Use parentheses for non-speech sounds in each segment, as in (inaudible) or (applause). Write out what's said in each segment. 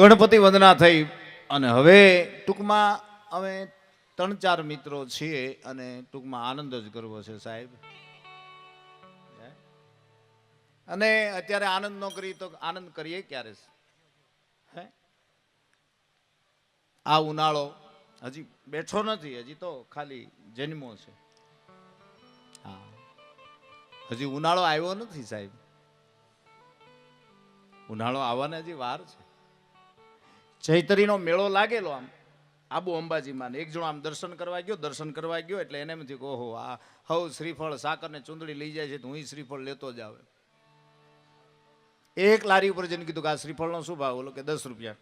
ગણપતિ વંદના થઈ અને હવે ટૂંકમાં અમે ત્રણ ચાર મિત્રો છીએ અને ટૂંકમાં આનંદ જ કરવો છે સાહેબ. અને અત્યારે આનંદ ન કરીએ તો આનંદ કરીએ ક્યારે? હે? આ ઉનાળો હજી બેઠો નથી, હજી તો ખાલી જન્મો છે. હા. હજી ઉનાળો આવ્યો નથી સાહેબ? ઉનાળો આવવાને હજી વાર છે. ચૈતરીનો મેળો લાગેલો આમ. આબુ અંબાજીમાં એક જણો આમ દર્શન કરવા ગયો, દર્શન કરવા ગયો એટલે એને એમ થયું ઓહો, આ હવ શ્રીફળ સાકર ચૂંદડી લઈ જાય છે તો હું શ્રીફળ લેતો જ આવે. એક લારી ઉપર જઈને કીધું કે આ શ્રીફળનો શું ભાવ? ઓલો કે દસ રૂપિયા.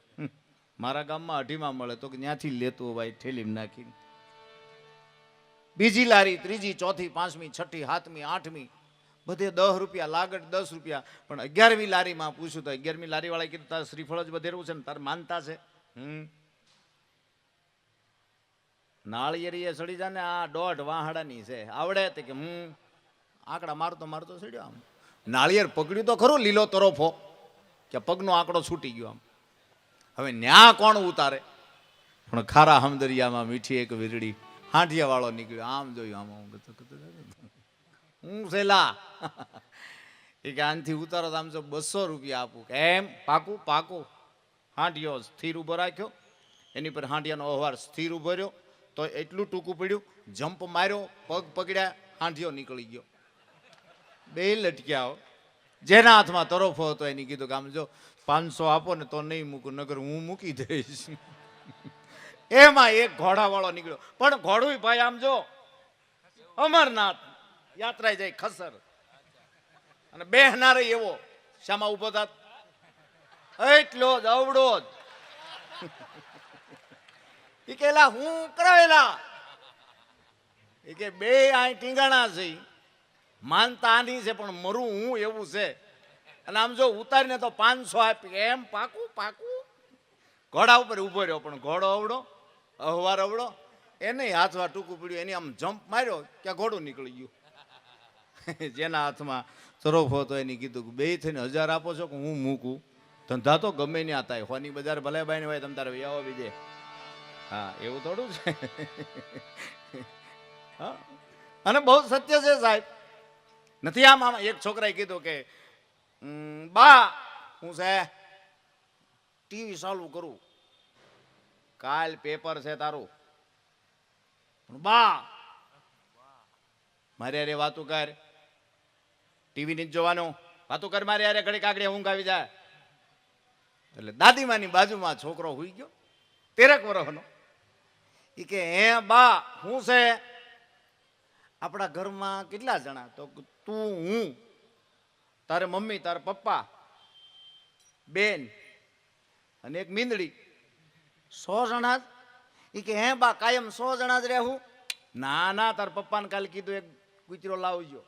મારા ગામમાં અઢીમાં મળે તો કે ત્યાંથી લેતો ભાઈ ઠેલીમાં નાખીને. બીજી લારી ત્રીજી, ચોથી, પાંચમી, છઠ્ઠી, સાતમી, આઠમી બધે દસ રૂપિયા લાગટ દસ રૂપિયા પણ અગિયારમી લારીમાં પૂછ્યું તો અગિયારમી લારીવાળા કીધું તારે શ્રીફળ જ બધેરવું છે ને તારે માનતા છે હમ નાળિયેરીએ સડી જાય ને આ દોઢ વાહડાની છે આવડે તે કે હું આંકડા મારતો મારતો સડ્યો આમ નાળિયેર પકડ્યું તો ખરું લીલો તરફો કે પગનો આંકડો છૂટી ગયો આમ હવે ન્યા કોણ ઉતારે પણ ખારા હમદરિયામાં મીઠી એક વીરડી હાંઠિયા વાળો નીકળ્યો આમ જોયું આમ આમ. હું સેલા એ કે આનથી ઉતારો આમ જો બસો રૂપિયા આપું કેમ પાકું પાકું. હાંડિયો સ્થિર ઊભો રાખ્યો. એની પર હાંડિયાનો અહવાર સ્થિર ઊભો રહ્યો. તો એટલું ટૂંકું પડ્યું. જમ્પ માર્યો, પગ પકડ્યા હાંડિયો નીકળી ગયો. બે લટક્યા. જેના હાથમાં તરફો હતો એની કીધું કે આમ જો પાંચસો આપો ને તો નહીં મૂકું નગર હું મૂકી દઈશ. એમાં એક ઘોડાવાળો નીકળ્યો. પણ ઘોડું ભાઈ આમ જો, અમરનાથ. યાત્રા જાય ખસર. અને બેહનારે એવો. શામાં ઊભો થાત. એટલો જ અવડો જ. ઈ કેલા હું કરાવેલા એ કે, બે આ ટીંગાણા છે. માનતા આની છે, પણ મરું હું એવું છે. અને આમ જો ઉતારીને તો પાંચસો આપી. એમ પાકું પાકું. ઘોડા ઉપર ઊભો રહ્યો, પણ ઘોડો અવડો અહવાર અવડો એને હાથમાં ટૂંકું પડ્યું, એની આમ જમ્પ માર્યો, ત્યાં ઘોડું નીકળી ગયું. (laughs) જેના હાથમાં સરોફ હતો એની કીધું કે બે થઈને હજાર આપો છો કે હું મૂકું? ધંધા તો ગમે ત્યાં થાય. હોની બજાર ભલે બાઈને હોય તમે તારે વ્યાવો બીજે. હા એવું થોડું છે. (laughs) હા. અને બહુ સત્ય છે સાહેબ. નથી આમ આમ એક છોકરાએ કીધું કે "ઉમ, બા હું છે ટીવી ચાલુ કરું. કાલ પેપર છે તારું. બા મારે અરે વાતું કર. ટીવી નથી જોવાનું. વાતું કર મારે અરે ઘડી કાગડી ઊંઘ આવી જાય. એટલે દાદીમાની બાજુમાં છોકરો હોઈ ગયો, તેરેક વર્ષનો એ કે, હે બા, હું છે? આપણા ઘરમાં કેટલા જણા? તો તું, હું, તારે મમ્મી, તારા પપ્પા, બેન અને એક મીંદડી. સો જણા જ? એ કે, હે બા, કાયમ સો જણા જ રહેવું ના ના, તાર પપ્પાને કાલે કીધું, એક કૂતરો લાવજો.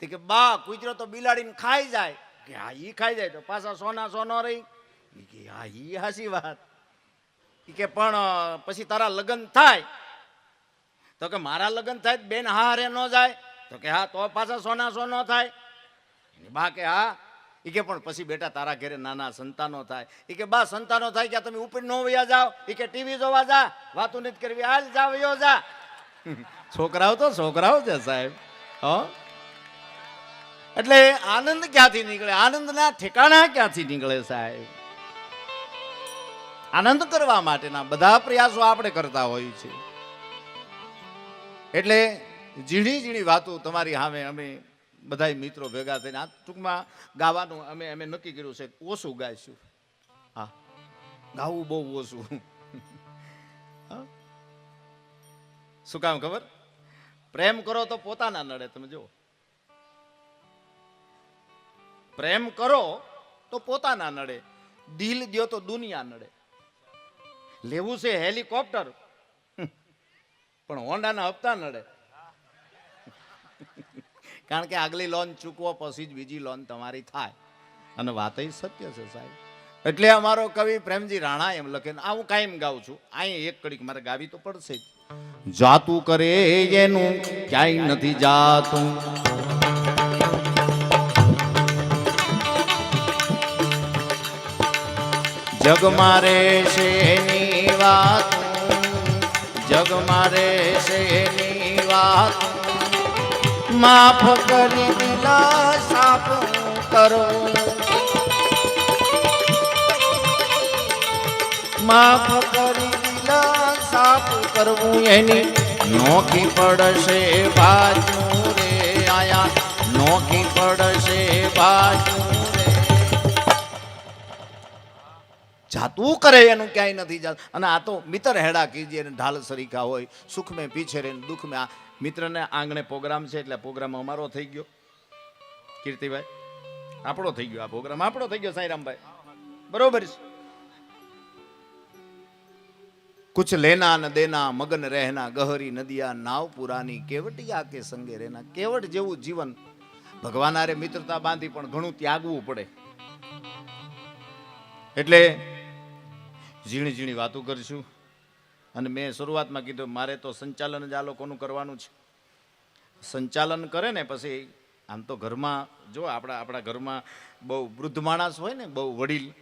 તે કે, બા, કૂતરો તો બિલાડીને ખાઈ જાય. કે, હા, ઈ ખાઈ જાય. તો પાછા સોના સોનો રહી. ઈ કે, હા, ઈ હાસી વાત. ઈ કે, પણ પછી તારા લગ્ન થાય. તો કે, મારા લગ્ન થાય બેન હા હારે ન જાય. તો કે, હા, તો પાછા સોના સોનો થાય. એની બા કે, હા. એ કે, પણ પછી બેટા તારા ઘરે નાના સંતાનો થાય. એ કે, બા, સંતાનો થાય કે તમે ઉપર નો વયા જાઓ. એ કે, ટીવી જોવા જા, વાતું નથી કરવી, હાલ જા વયો (laughs) જા. છોકરાઓ તો છોકરાઓ છે સાહેબ. હો? એટલે આનંદ ક્યાંથી નીકળે? આનંદના ઠેકાણા ક્યાંથી નીકળે સાહેબ? આનંદ કરવા માટેના બધા પ્રયાસો આપણે કરતા હોઈએ છીએ એટલે ઝીણી ઝીણી વાતો તમારી સામે અમે બધા મિત્રો ભેગા થઈને આ ટૂંકમાં ગાવાનું અમે અમે નક્કી કર્યું છે ઓછું ગાઈશું. હા. ગાવું બહુ ઓછું? શું કામ ખબર? પ્રેમ કરો તો પોતાના નડે, તમે જુઓ. પ્રેમ કરો તો પોતાના નડે. દિલ દ્યો તો દુનિયા નડે. લેવું છે હેલિકોપ્ટર. પણ હોન્ડાના હપ્તા નડે. કારણ કે આગલી લોન ચૂકવો પછી જ બીજી લોન તમારી થાય. અને વાત સત્ય છે સાહેબ. એટલે અમારો કવિ પ્રેમજી રાણા એમ લખે આ હું કાયમ ગાઉં છું. અહીં એક કડીક મારે ગાવી તો પડશે જ. જાતું કરે એનું, ક્યાંય નથી જાતું. જગ મારે શેની વાત. જગ મારે શેની વાત. માફ કરી દિલા સાફ કરો. માફ કરી દિલા સાફ કરવું એની નોખી પડશે બાજુ રે આયા. નોખી પડશે બાજુ જાતું કરે એનું ક્યાંય નથી જાત. અને આ તો મિત્ર હેડા કીજીએ ને ઢાલ સરીખા હોય, સુખ મેં પીછે રે દુઃખ મેં આ મિત્રને આંગણે પ્રોગ્રામ છે એટલે પ્રોગ્રામ અમારો થઈ ગયો. કીર્તિભાઈ, આપણો થઈ ગયો આ પ્રોગ્રામ, આપણો થઈ ગયો સાંઈરામભાઈ. બરોબર છે. કુછ લેના ને દેના, મગન રહેના, ગહરી નદિયા, નાવ પુરાની, કેવટિયા કે સંગે રહેના. કેવટ જેવું જીવન. ભગવાન આરે મિત્રતા બાંધી પણ ઘણું ત્યાગવું પડે. એટલે ઝીણી ઝીણી વાતો કરીશું. અને મેં શરૂઆતમાં કીધું, મારે તો સંચાલન જ આ લોકોનું કરવાનું છે. સંચાલન કરે ને પછી આમ તો ઘરમાં, જો આપણા આપણા ઘરમાં બહુ વૃદ્ધ માણસ હોય ને, બહુ વડીલ.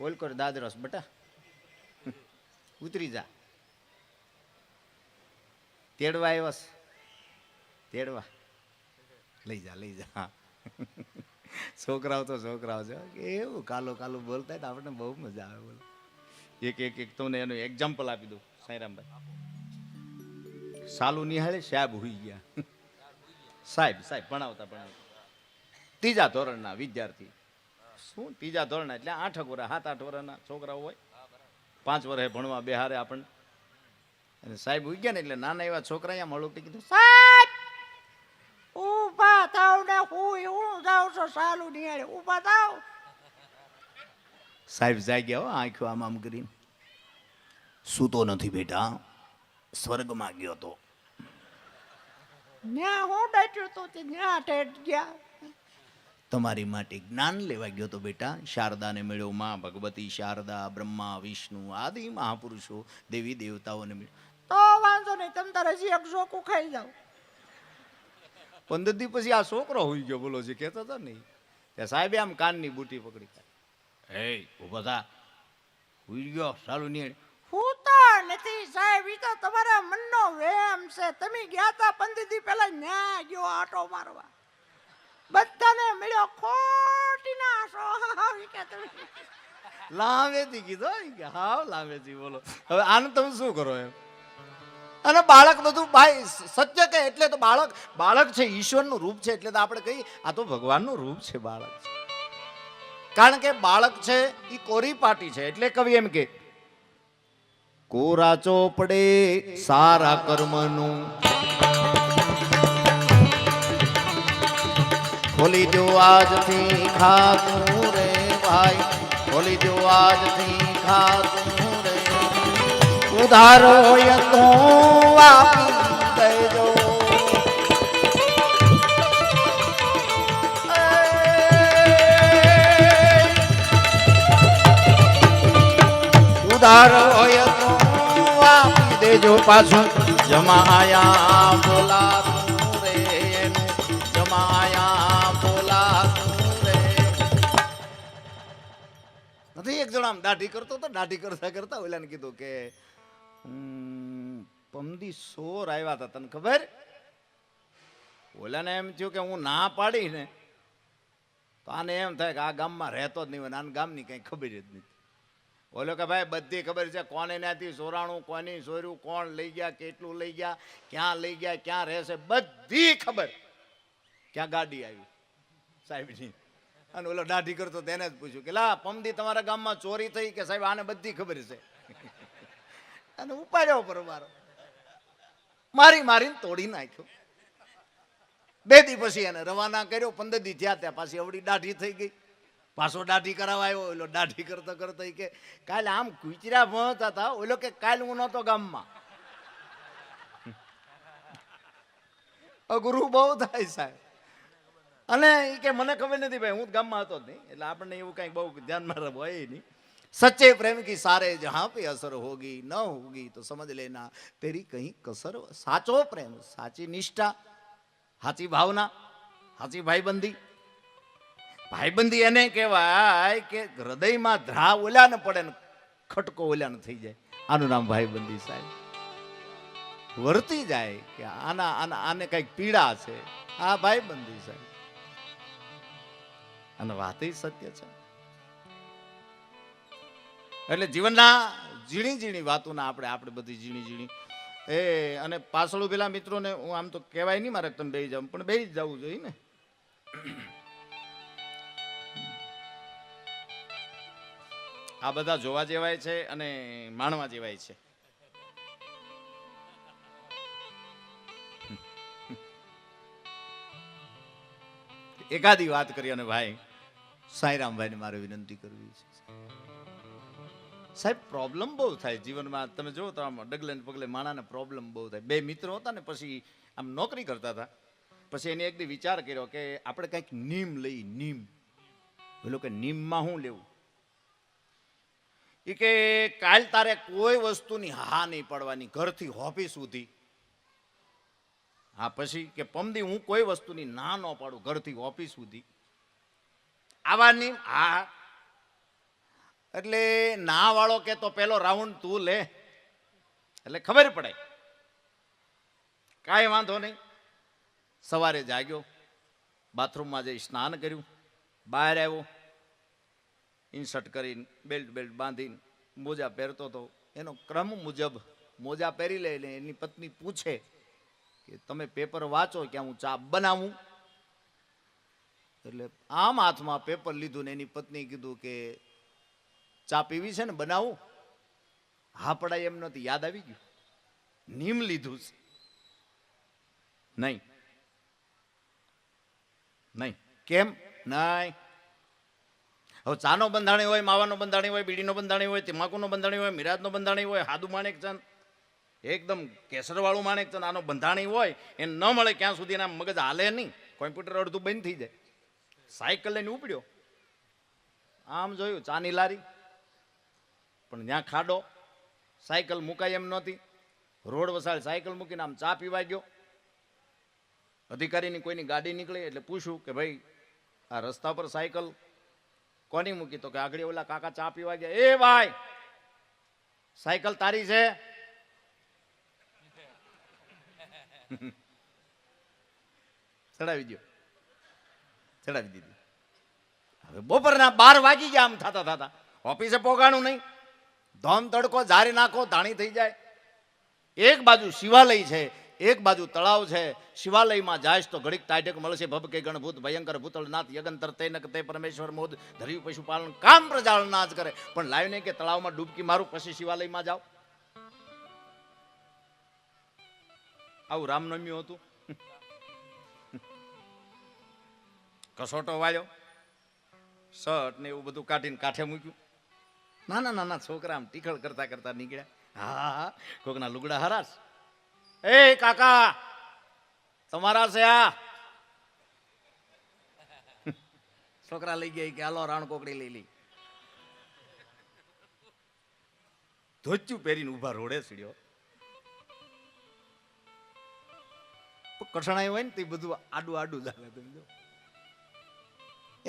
ઓલ કર દાદરસ બટા. ઉતરી જા. તેડવા આવ્યા તેડવા. લઈ જા લઈ જા. છોકરાઓ તો છોકરાઓ છે. એવું કાલો કાલો બોલતા હોય તો આપણને બહુ મજા આવે બોલો. એક એક એક તમને એનું એક્ઝામ્પલ આપી દઉં, સાંઈરામભાઈ. સાલું નિહાળે, સાહેબ હોઈ ગયા. સાહેબ સાહેબ, ભણાવતા ભણાવતા. ત્રીજા ધોરણના વિદ્યાર્થી. શું? ત્રીજા ધોરણ એટલે આઠ વર્ષ સાત, આઠ વર્ષના છોકરાઓ હોય. પાંચ વર્ષે ભણવા બેહારે આપણને. અને સાહેબ ઉઈ ને, એટલે નાના એવા છોકરા અહીંયા મળું કીધું, સાહેબ! ઊભા થાવ ને હું હું જાઉં છું સાલું નિહાળે ઊભા થાવ. સાહેબ જાગ્યા હો આંખો આમ આમ કરીને. સૂતો નથી બેટા. સ્વર્ગમાં ગયો તો. ન્યા હું ડટ્યો તો તે ન્યા ટેટ ગયા. તમારી માટે જ્ઞાન લેવા ગયો તો બેટા. શારદાને મળ્યો માં ભગવતી શારદા બ્રહ્મા વિષ્ણુ આદિ મહાપુરુષો દેવી દેવતાઓને મળ્યો. તો વાંધો નહીં તમે તારે હજી એક ઝોકું ખાઈ જાઓ. પંદર દી પછી આ છોકરો હોઈ ગયો બોલો છે કહેતો હતો ને તે સાહેબે આમ કાનની બુટી પકડી હે ઊભો થા. હોઈ ગયો સારું નહીં હું તો નથી સાહેબ ઈ તો તમારા મનનો વેમ છે. તમે ગયા તા પંદર દી પહેલા ન્યા ગયો આટો મારવા. બધાને મળ્યો ખોટી ના છો કે તમે. લાંબેથી કીધો હાવ લાંબેથી બોલો. હવે આનું તમે શું કરો એમ? અને બાળક બધું ભાઈ સત્ય કે એટલે તો બાળક બાળક છે, ઈશ્વરનું રૂપ છે એટલે તો આપણે કહીએ, આ તો ભગવાનનું રૂપ છે બાળક છે. કારણ કે બાળક છે એ કોરી પાટી છે, એટલે કવિ એમ કે કોરા ચોપડે સારા કર્મનું. ખોલી દો આજથી ખાતું રે ભાઈ, ખોલી દો આજથી ખાતું હોય તો આપી દેજો હોય તો આપી દેજો પાછું જમાયા બોલા એક જણા આમ દાઢી કરતો તો દાઢી કરતા કરતા ઓલાને કીધું કે "હમ, પમદી સોર આવ્યા હતા, તને ખબર? ઓલાને એમ થયું કે હું ના પાડી ને, તો આને એમ થાય કે આ ગામમાં રહેતો જ નહીં હોય આને ગામની કંઈ ખબર જ નથી. ઓલો કે ભાઈ, બધી ખબર છે કોને ત્યાંથી સોરાણું, કોની સોર્યું, કોણ લઈ ગયા, કેટલું લઈ ગયા, ક્યાં લઈ ગયા, ક્યાં રહેશે, બધી ખબર. ક્યાં ગાડી આવી? સાહેબની અને ઓલો દાઢી કરતો તેને જ પૂછ્યું કે, લા પમદી તમારા ગામમાં ચોરી થઈ કે સાહેબ, આને બધી ખબર છે? અને ઉપાડ્યો પરમારો મારી મારીને તોડી નાખ્યો. બે દી પછી એને રવાના કર્યો, પંદર દી થયા ત્યાં પાછી અવડી દાઢી થઈ ગઈ. પાછો દાઢી કરાવાયો ઓલો દાઢી કરતો કરતો કે, કાલે આમ કુચરા ભણતા હતા ઓલો કે કાલ હું નહોતો ગામમાં. અઘરું બહુ થાય સાહેબ. અને એ કે, મને ખબર નથી ભાઈ, હું ગામમાં હતો જ નહીં. એટલે આપણને એવું કંઈ બહુ ધ્યાનમાં હોય નહીં. सच्चे प्रेम की सारे जहां पे असर होगी न होगी तो समझ लेना तेरी कहीं कसर સાચો પ્રેમ સાચી નિષ્ઠા સાચી ભાવના સાચી ભાઈબંધી ભાઈબંધી એને કહેવાય કે હૃદયમાં ધ્રા ઓલાને પડે ને ખટકો ઓલાને થઈ જાય આનું નામ ભાઈબંધી સાહેબ વર્તી જાય કે આના આના આને કંઈક પીડા છે આ ભાઈબંધી સાહેબ અને વાત ય સત્ય છે એટલે જીવનના ઝીણી ઝીણી વાતોના આપણે આપણે બધી ઝીણી ઝીણી. એ, અને પાછળ પેલા મિત્રોને હું આમ તો કહેવાય નહીં મારે તમે બે જાઉં, પણ બે જ જવું જોઈએ ને. આ બધા જોવા જેવાય છે અને માણવા જેવાય છે. એકાદી વાત કરી અને ભાઈ, સાંઈરામભાઈને મારે વિનંતી કરવી છે. સાહેબ પ્રોબ્લેમ બહુ થાય જીવનમાં. તમે જુઓ તો આમ ડગલે પગલે માણાને પ્રોબ્લેમ બહુ થાય. બે મિત્રો હતા ને પછી આમ નોકરી કરતા હતા. પછી એને એક દી વિચાર કર્યો કે આપણે કંઈક નીમ લઈ, નીમ. બોલો કે નીમમાં શું લેવું? એ કે કાલ તારે કોઈ વસ્તુની હા નહીં પડવાની. ઘરથી ઓફિસ સુધી. હા, પછી કે પમદી, હું કોઈ વસ્તુની ના ન પાડું. ઘરથી ઓફિસ સુધી. આવા નીમ, હા એટલે ના વાળો કે તો પેલો રાઉન્ડ તું લે. એટલે ખબર પડે. કાંઈ વાંધો નહીં. સવારે જાગ્યો. બાથરૂમમાં જઈ સ્નાન કર્યું. બહાર આવ્યો. ઇન્સર્ટ કરીને બેલ્ટ બેલ્ટ બાંધીને મોજા પહેરતો હતો એનો ક્રમ મુજબ મોજા પહેરી લે એટલે એની પત્ની પૂછે કે તમે પેપર વાંચો કે હું ચા બનાવું? એટલે આમ હાથમાં પેપર લીધું ને એની પત્ની કીધું કે ચા પીવી છે ને બનાવું? હા પડાય એમ નથી યાદ આવી ગયું. નીમ લીધું છે. નહીં. નહીં. કેમ? નહીં. હવે ચાનો બંધાણી હોય, માવાનો બંધાણી હોય, બીડીનો બંધાણી હોય, તમાકુનો બંધાણી હોય, મિરાજનો બંધાણી હોય, હાદુ માણેક ચંદ એકદમ કેસરવાળું માણેક ચંદ આનો બંધાણી હોય એને ન મળે ક્યાં સુધી એના મગજ હાલે નહીં. કોમ્પ્યુટર અડધું બંધ થઈ જાય. સાયકલ લઈને ઉપડ્યો. આમ જોયું, ચાની લારી. પણ ત્યાં ખાડો, સાયકલ મુકાય એમ નહોતી. રોડ વસાડ સાયકલ મૂકીને આમ ચા પીવા ગયો. અધિકારીની કોઈની ગાડી નીકળી એટલે પૂછ્યું કે ભાઈ, આ રસ્તા પર સાયકલ કોની મૂકી? તો કે આગળ ઓલા કાકા ચા પીવા ગયા. એ ભાઈ, સાયકલ તારી છે? ચડાવી દો ચડાવી દીધી. હવે બપોરના બાર વાગી ગયા આમ થતા થતા. ઓફિસે પોગાણું નહીં. ધોમ તડકો જારી નાખો, ધાણી થઈ જાય. એક બાજુ શિવાલય છે, એક બાજુ તળાવ છે. શિવાલયમાં જાય તો ઘડીક તાટક મળશે. ભબકે ગણભૂત, ભયંકર ભૂતળનાથ, યગંતર તે તે પરમેશ્વર, મોદ, ધર્યું પશુપાલન, કામ પ્રજાળ જ કરે. પણ લાવ્યું નહીં કે તળાવમાં ડૂબકી મારું, પછી શિવાલયમાં જાઓ. આવું રામનવમી હતું. કસોટો વાળ્યો. શર્ટ ને એવું બધું કાઢીને કાંઠે મૂક્યું. નાના નાના છોકરા આમ ટીખળ કરતા કરતા નીકળ્યા. હા હા કોકના લુગડા હરાશ. એ કાકા, તમારા છે આ? છોકરા લઈ ગયા કે હાલો, રાણ કોકડી લઈ લઈ. ધોચ્યું પહેરીને ઊભા રોડે સીડ્યો. કઠણાઈ હોય ને તે બધું આડું આડું ચાલે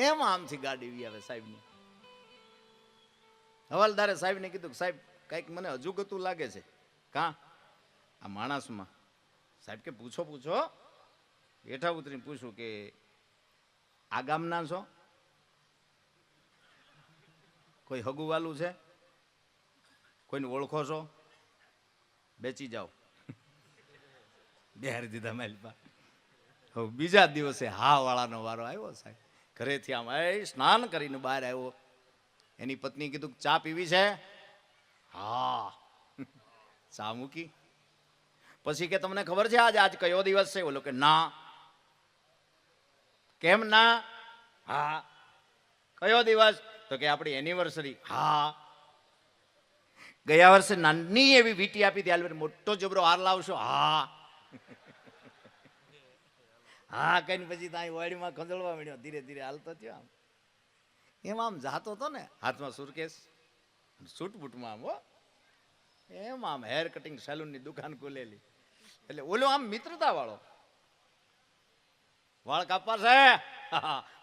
એમ આમથી ગાડી આવે સાહેબની. હવાલદારે સાહેબને કીધું સાહેબ, કંઈક મને અજુગતું લાગે છે. કાં? આ માણસમાં. સાહેબ, કે પૂછો પૂછો. બેઠા ઉતરીને પૂછું કે, આ ગામના છો? કોઈ હગુવાલું છે? કોઈને ઓળખો છો? બેચી જાઓ. (laughs) બિહારી દીધા મેલપા હવે બીજા દિવસે હા વાળાનો વારો આવ્યો સાહેબ. ઘરેથી આમ, એ સ્નાન કરીને બહાર આવ્યો. એની પત્ની કીધું, ચા પીવી છે? હા. (laughs) ચા મૂકી. પછી કે, તમને ખબર છે આજ આજ કયો દિવસ છે? બોલો કે, ના. કેમ ના? હા. કયો દિવસ? તો કે, આપણી એનિવર્સરી હા. ગયા વર્ષે નાની એવી વીટી આપી હતી મોટો જબરો હાર લાવશો? હા. (laughs) હા કઈ પછી ત્યાં વાડીમાં ખંજળવા મળ્યો ધીરે ધીરે હાલતો થયો આમ. એમ આમ જાતો હતો ને, હાથમાં સુરકેસ, સૂટ બૂટમાં આમ હો, એમ આમ હેર કટિંગ સેલૂનની દુકાન ખોલેલી. એટલે ઓલો આમ મિત્રતા વાળો. વાળ કાપવા છે?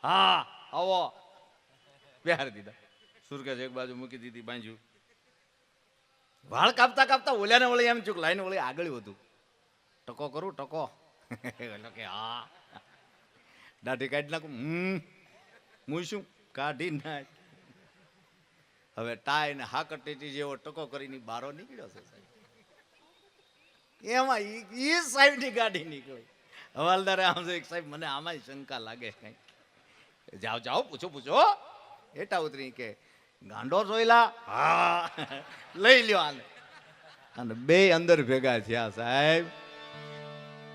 હા આવો. બિહાર દીધા. સુરકેશ એક બાજુ મૂકી દીધી બાંજ્યું વાળ કાપતા કાપતા ઓલ્યાને વળી એમ ચૂક લાઈને વળી આગળ વધુ. ટકો કરું, ટકો. (laughs) એટલે કે હા. દાઢી કાઢી નાખું. હમ. હું શું કાઢી નાખ. હવે ટાઈ ને હાકટેટી જેવો ટકો કરીને બારો નીકળ્યો છે સાહેબ. એમાં એ સાહેબ સાહેબની ગાડી નીકળી હવાલદારે આમ એક સાહેબ, મને આમાં શંકા લાગે કઈ જાઓ જાઓ, પૂછો પૂછો. એટા ઉતરી કે, ગાંડો જોયેલા હા. લઈ લ્યો આને. અને બે અંદર ભેગા થયા સાહેબ.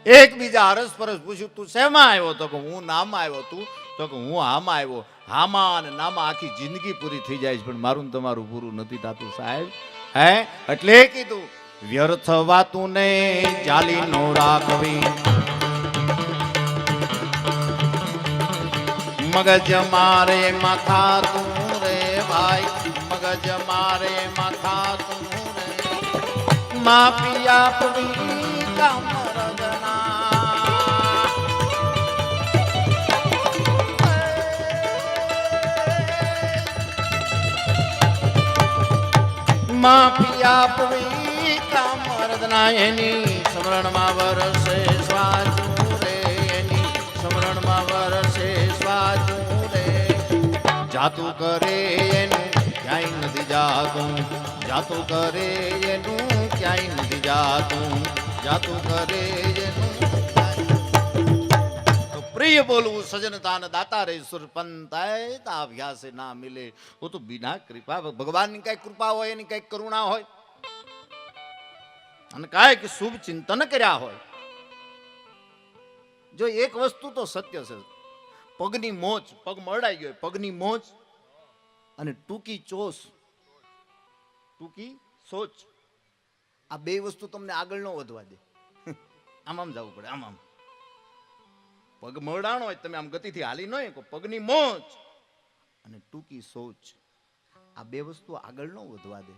એકબીજા હરસ પરસ પૂછ્યું, તું શેમાં આવ્યો? તો કે, હું નામાં આવ્યો તું. તો કે, હું હામાં આવ્યો. હામાં અને નામાં આખી જિંદગી પૂરી થઈ જાય છે, પણ મારું તમારું પૂરું નથી થતું, સાહેબ. હે? એટલે કીધું, વ્યર્થ વાતું ને ચાલી નો રાખવી. મગજ મારે માથા તું રે ભાઈ. મગજ મારે માથા તું રે. માપિયા પવી કામરદના માફિયા પવી કામરદના એની, સ્મરણમાં વરસે સ્વાજુ રે એની, સ્મરણમાં વરસે સ્વાજુ રે જાતું કરે એનું ક્યાંય નથી જાતું જાતું કરે એનું ક્યાંય નથી જાતું જાતું કરે એનું હરિય બોલવું સજનતાન દાતા રે સુરપંતાય તા અભ્યાસે ના મિલે. હું તો બિના કૃપા ભગવાનની કઈ કૃપા હોય, એની કઈ કરુણા હોય. અને કાંઈક શુભ ચિંતન કર્યા હોય. જો એક વસ્તુ તો સત્ય છે. પગની મોચ પગ મરડાઈ ગયો પગની મોચ અને ટૂંકી ચોસ. ટૂંકી સોચ. આ બે વસ્તુ તમને આગળ ન વધવા દે. (laughs) આમ આમ જવું પડે, આમ આમ. પગ મોડાણો હોય તમે આમ ગતિથી હાલી ન શકો, પગની મોજ. અને ટૂંકી સોચ, આ બે વસ્તુ આગળ ન વધવા દે.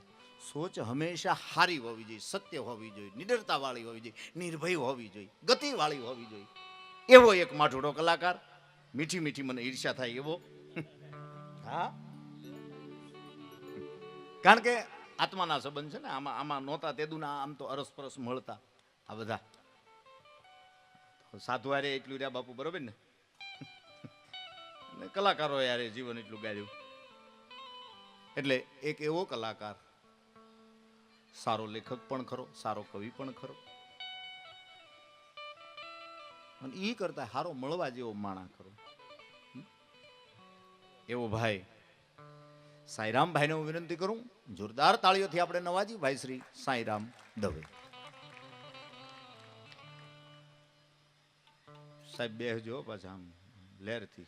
સોચ હંમેશા હારી હોવી જોઈએ, સત્ય હોવી જોઈએ નિડરતા વાળી હોવી જોઈએ, નિર્ભય હોવી જોઈએ ગતિ વાળી હોવી જોઈએ. એવો એક માઠોડો કલાકાર, મીઠી મીઠી મને ઈર્ષ્યા થાય એવો. હા? કારણ કે આત્માના સંબંધ છે ને, આમાં આમાં નહોતા, તેદુના આમ તો અરસપરસ મળતા. આ બધા સાધુ હારે એટલું રહ્યા બાપુ, બરોબર ને? અને કલાકારો યારે જીવન એટલું ગાળ્યું. એટલે એક એવો કલાકાર, સારો લેખક પણ ખરો, સારો કવિ પણ ખરો. અને એ કરતા હારો મળવા જેવો માણા ખરો. એવો ભાઈ સાંઈરામ ભાઈને હું વિનંતી કરું, જોરદાર તાળીઓથી આપણે નવાજી, ભાઈ શ્રી સાંઈરામ દવે. સાહેબ બેસજો પાછા આમ, લહેરથી.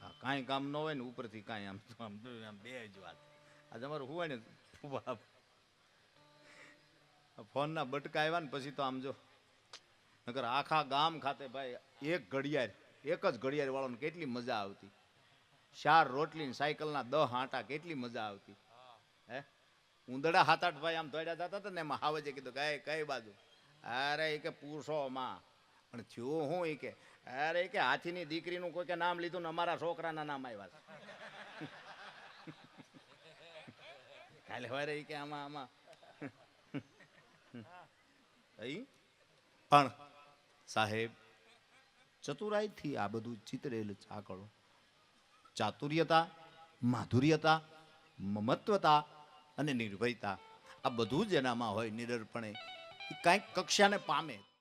હા, કાંઈ કામ ન હોય ને ઉપરથી કાંઈ આમ તો આમ આમ બેસજો વાત આ તમારું હોય ને? બાપ ફોનના બટકા આવ્યા ને પછી તો આમ જો. નકર આખા ગામ ખાતે ભાઈ એક ઘડિયાળ, એક જ ઘડિયાળ વાળોને કેટલી મજા આવતી. ચાર રોટલી ને સાયકલના દહ આંટા કેટલી મજા આવતી. હે? ઉંદડા હાથ આઠ ભાઈ આમ દોડ્યા જતા હતા ને એમાં હાવજે કીધું કઈ કઈ બાજુ? અરે, એ કે પૂછો માં પણ થયું હું એ કે અરે કે હાથીની દીકરીનું કોઈ કે નામ લીધું ને અમારા છોકરાના નામ આવ્યા છે. કાલે ઈ કે આમાં આમાં. પણ સાહેબ, ચતુરાઈથી આ બધું ચિતરેલ ચાકળો ચાતુર્યતા, માધુર્યતા, મમત્વતા અને નિર્ભયતા આ બધું જ એનામાં હોય નિરર્પણે. કાંઈક કક્ષાને પામે.